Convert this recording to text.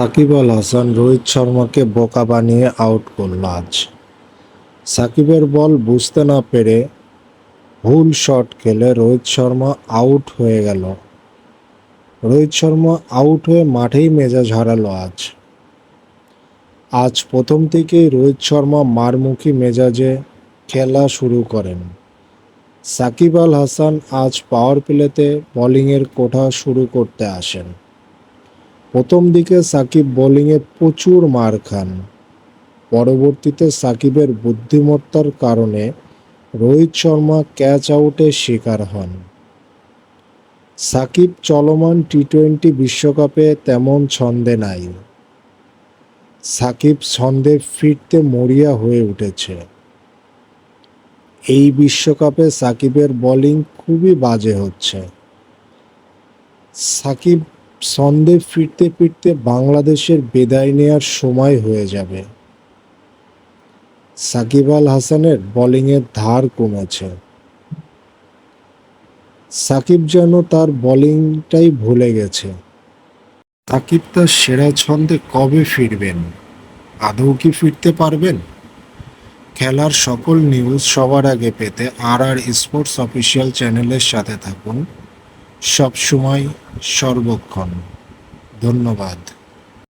সাকিব আল হাসান রোহিত শর্মাকে বোকা বানিয়ে আউট করল আজ। সাকিবের বল বুঝতে না পেরে ভুল শট খেলে রোহিত শর্মা আউট হয়ে গেল। রোহিত শর্মা আউট হয়ে মাঠেই মেজাজ হারালো আজ। আজ প্রথম থেকেই রোহিত শর্মা মারমুখী মেজাজে খেলা শুরু করেন। সাকিব আল হাসান আজ পাওয়ার প্লেতে বোলিংয়ের কোঠা শুরু করতে আসেন। প্রথম দিকে সাকিব বোলিংয়ে প্রচুর মার খান। পরবর্তীতে সাকিবের বুদ্ধিমত্তার কারণে রোহিত শর্মা ক্যাচ আউটের শিকার হন। সাকিব চলমান টি টোয়েন্টি বিশ্বকাপে তেমন ছন্দে নাই। সাকিব ছন্দে ফিরতে মরিয়া হয়ে উঠেছে। এই বিশ্বকাপে সাকিবের বোলিং খুবই বাজে হচ্ছে। সাকিব ছন্দে ফিরতে ফিরতে বাংলাদেশের বিদায় নেয়ার সময় হয়ে যাবে। সাকিব আল হাসানের বোলিংয়ের ধার কমেছে। সাকিব যেন তার বোলিংটাই ভুলে গেছে। সাকিব তার সেরা ছন্দে কবে ফিরবেন? আদৌ কি ফিরতে পারবেন? খেলার সকল নিউজ সবার আগে পেতে আর আর স্পোর্টস অফিসিয়াল চ্যানেলের সাথে থাকুন। সব সময় সর্বক্ষণ। ধন্যবাদ।